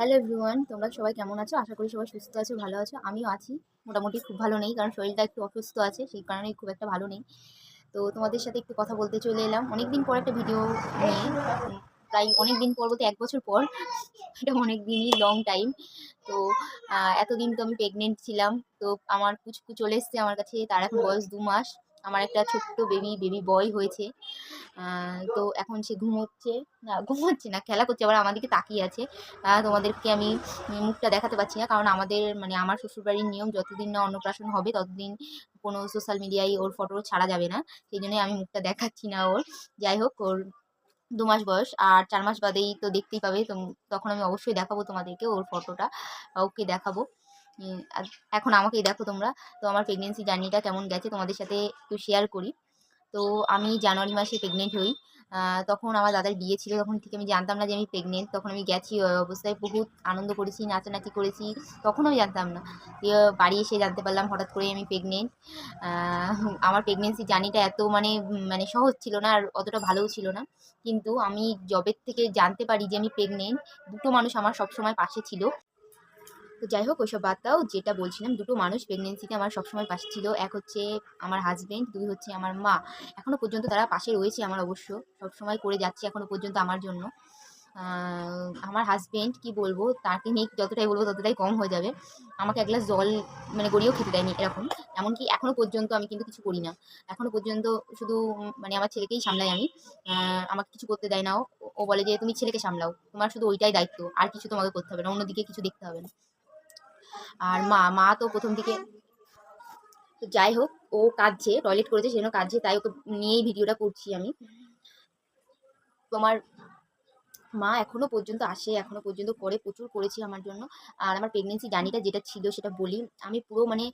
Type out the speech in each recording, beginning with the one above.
Hello everyone তোমরা সবাই কেমন আছো? আশা করি সবাই সুস্থ আছো, ভালো আছো। আমিও আছি। মোটামুটি খুব ভালো নেই, কারণ শরীরটা একটু অসুস্থ আছে, সেই কারণেই খুব একটা ভালো নেই। তো তোমাদের সাথে একটু কথা বলতে চলে এলাম। অনেক দিন পর একটা ভিডিও নিয়ে, প্রায় অনেক দিন পর বলতে এক বছর পর, এটা অনেক দিনই লং টাইম তো এতদিন তো আমি প্রেগনেন্ট ছিলাম। তো আমার পুচকু চলে এসছে আমার কাছে, তার এখন বয়স দু মাস। আমার একটা ছোট্ট বেবি বেবি বয় হয়েছে। তো এখন সে ঘুমোচ্ছে। না ঘুমোচ্ছে না, খেলা করছে, আবার আমাদেরকে তাকিয়ে আছে। তোমাদেরকে আমি মুখটা দেখাতে পারছি না, কারণ আমাদের মানে আমার শ্বশুরবাড়ির নিয়ম, যতদিন না অন্নপ্রাশন হবে, ততদিন কোনো সোশ্যাল মিডিয়ায় ওর ফটো ছাড়া যাবে না। সেই জন্যই আমি মুখটা দেখাচ্ছি না ওর। যাই হোক, ওর দু মাস বয়স, আর চার মাস বাদেই তো দেখতেই পাবে। তখন আমি অবশ্যই দেখাবো তোমাদেরকে ওর ফটোটা ওকে দেখাবো। এখন আমাকেই দেখো তোমরা। তো আমার প্রেগনেন্সি জার্নিটা কেমন গেছে তোমাদের সাথে একটু শেয়ার করি। তো আমি জানুয়ারি মাসে প্রেগনেন্ট হই। তখন আমার দাদার বিয়ে ছিল, তখন থেকে আমি জানতাম না যে আমি প্রেগনেন্ট তখন আমি গেছি অবস্থায় বহুত আনন্দ করেছি, নাচানাচি করেছি, তখন আমি জানতাম না। দিয়ে বাড়ি এসে জানতে পারলাম হঠাৎ করে আমি প্রেগনেন্ট আমার প্রেগনেন্সি জার্নিটা এত মানে মানে সহজ ছিল না আর অতটা ভালোও ছিল না। কিন্তু আমি জবের থেকে জানতে পারি যে আমি প্রেগনেন্ট দুটো মানুষ আমার সবসময় পাশে ছিল। তো যাই হোক, ওইসব বাদ দাও। যেটা বলছিলাম, দুটো মানুষ প্রেগনেন্সিতে আমার সবসময় পাশে ছিল। এক হচ্ছে আমার হাজবেন্ড দুই হচ্ছে আমার মা। এখনও পর্যন্ত তারা পাশে রয়েছে আমার অবশ্য। সবসময় করে যাচ্ছে এখনও পর্যন্ত আমার জন্য। আমার হাজবেন্ড কি বলব, তাকে নিয়ে যতটাই বলব ততটাই কম হয়ে যাবে। আমাকে এক গ্লাস জল মানে গড়িয়েও খেতে দেয়নি এরকম। এমনকি এখনও পর্যন্ত আমি কিন্তু কিছু করি না। এখনও পর্যন্ত শুধু মানে আমার ছেলেকেই সামলাই আমি। আমাকে কিছু করতে দেয় না। ও বলে যে, তুমি ছেলেকে সামলাও। তোমার শুধু ওইটাই দায়িত্ব। আর কিছু তোমাকে করতে হবে না। অন্যদিকে কিছু দেখতে হবে না। আর মা মা তো প্রথম দিকে যাই হোক, ও কাঁদছে, টয়লেট করেছে, সেজন্য কাঁদছে, তাই ওকে নিয়েই ভিডিওটা করছি আমি। তোমার মা এখনও পর্যন্ত আসে, এখনও পর্যন্ত করে, প্রচুর করেছি আমার জন্য। আর আমার প্রেগনেন্সি জার্নিটা যেটা ছিল সেটা বলি, আমি পুরো মানে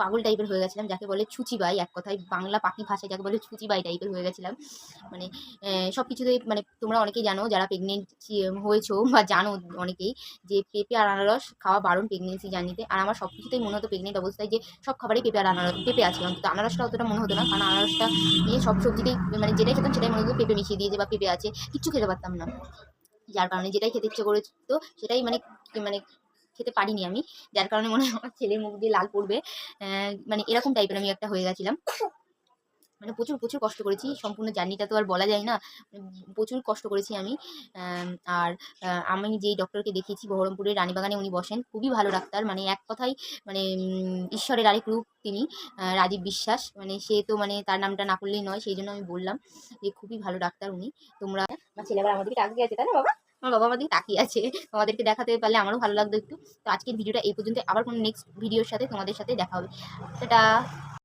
পাগল টাইপের হয়ে গেছিলাম, যাকে বলে ছুচিবাই এক কথায় বাংলা পাখি ভাষায় যাকে বলে ছুচিবাই টাইপের হয়ে গেছিলাম। মানে সব কিছুতেই মানে তোমরা অনেকেই জানো, যারা প্রেগনেন্ট হয়েছো বা জানো অনেকেই, যে পেঁপে আর আনারস খাওয়া বারণ প্রেগনেন্সি জার্নিতে আর আমার সব কিছুতেই মনে হতো প্রেগনেন্ট অবস্থায় যে সব খাবারেই পেঁপে আর আনারস, পেঁপে আছে। অন্তত আনারসটা অতটা মনে হতো না, কারণ আনারসটা নিয়ে সব সবজিতেই মানে যেটাই খেতাম সেটাই মনে হতো পেঁপে মিশিয়ে দিয়েছে বা পেঁপে আছে, কিচ্ছু খেতে পারতাম না। যার কারণে যেটাই খেতে ইচ্ছে করেছিল সেটাই মানে মানে খেতে পারিনি আমি। যার কারণে মনে হয় আমার ছেলের মুখ দিয়ে লাল পড়বে। মানে এরকম টাইপের আমি একটা হয়ে গেছিলাম। মানে প্রচুর প্রচুর কষ্ট করেছি। সম্পূর্ণ জার্নিটা তো আর বলা যায় না। প্রচুর কষ্ট করেছি আমি। আর আমি যেই ডক্টরকে দেখিয়েছি বহরমপুরের রানীবাগানে উনি বসেন। খুবই ভালো ডাক্তার। মানে এক কথায় মানে ঈশ্বরের আরেক রূপ তিনি রাজীব বিশ্বাস। মানে সে তো মানে তার নামটা না করলেই নয়, সেই জন্য আমি বললাম যে খুবই ভালো ডাক্তার উনি। তোমরা, আমার ছেলে আবার আমাদেরকে তাকিয়ে আছে, তাই না বাবা? আমার বাবা আমাদেরকে তাকিয়ে আছে। তোমাদেরকে দেখাতে পারলে আমারও ভালো লাগতো একটু। তো আজকের ভিডিওটা এই পর্যন্ত আবার কোনো নেক্সট ভিডিওর সাথে তোমাদের সাথে দেখা হবে। সেটা